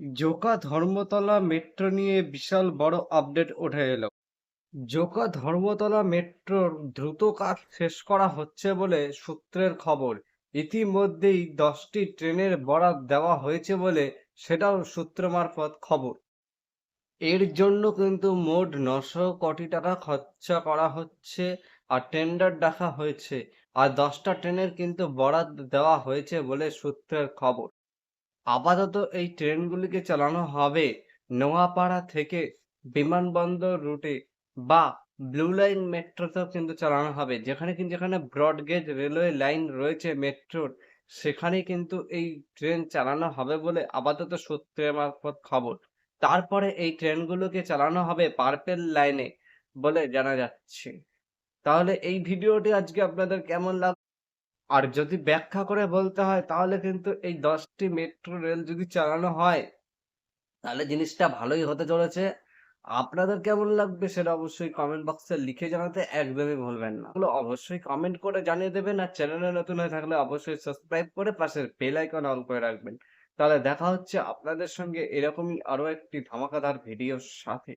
Joka Dharmatala metro নিয়ে বিশাল বড় update উঠে এলো। জোকা ধর্মতলা মেট্রোর দ্রুত কাজ শেষ করা হচ্ছে বলে সূত্রের খবর। ইতিমধ্যেই দশটি ট্রেনের বরাদ দেওয়া হয়েছে বলে সেটাও সূত্র মারফত খবর। এর জন্য কিন্তু মোট নশো কোটি টাকা খরচা করা হচ্ছে আর টেন্ডার ডাকা হয়েছে। আর দশটা ট্রেনের কিন্তু বরাদ দেওয়া হয়েছে বলে সূত্রের খবর। আপাতত এই ট্রেনগুলিকে চালানো হবে নোয়াপাড়া থেকে বিমানবন্দর রুটে বা ব্লু লাইন মেট্রোতেও কিন্তু চালানো হবে। যেখানে কিন্তু যেখানে ব্রডগেজ রেলওয়ে লাইন রয়েছে মেট্রোর সেখানে কিন্তু এই ট্রেন চালানো হবে বলে আপাতত সূত্রের মারফত খবর। তারপরে এই ট্রেনগুলোকে চালানো হবে পার্পেল লাইনে বলে জানা যাচ্ছে। তাহলে এই ভিডিওটি আজকে আপনাদের কেমন লাগ আর যদি ব্যাখ্যা করে বলতে হয়, তাহলে কিন্তু এই দশটি মেট্রো রেল যদি চালানো হয়, তাহলে জিনিসটা ভালোই হতে চলেছে। আপনাদের কেমন লাগবে সেটা অবশ্যই কমেন্ট বক্সে লিখে জানাতে একদমই ভুলবেন না। অবশ্যই কমেন্ট করে জানিয়ে দেবেন আর চ্যানেলে নতুন হয়ে থাকলে অবশ্যই সাবস্ক্রাইব করে পাশের বেল আইকন অন করে রাখবেন। তাহলে দেখা হচ্ছে আপনাদের সঙ্গে এরকমই আরও একটি ধামাকাদার ভিডিওর সাথে।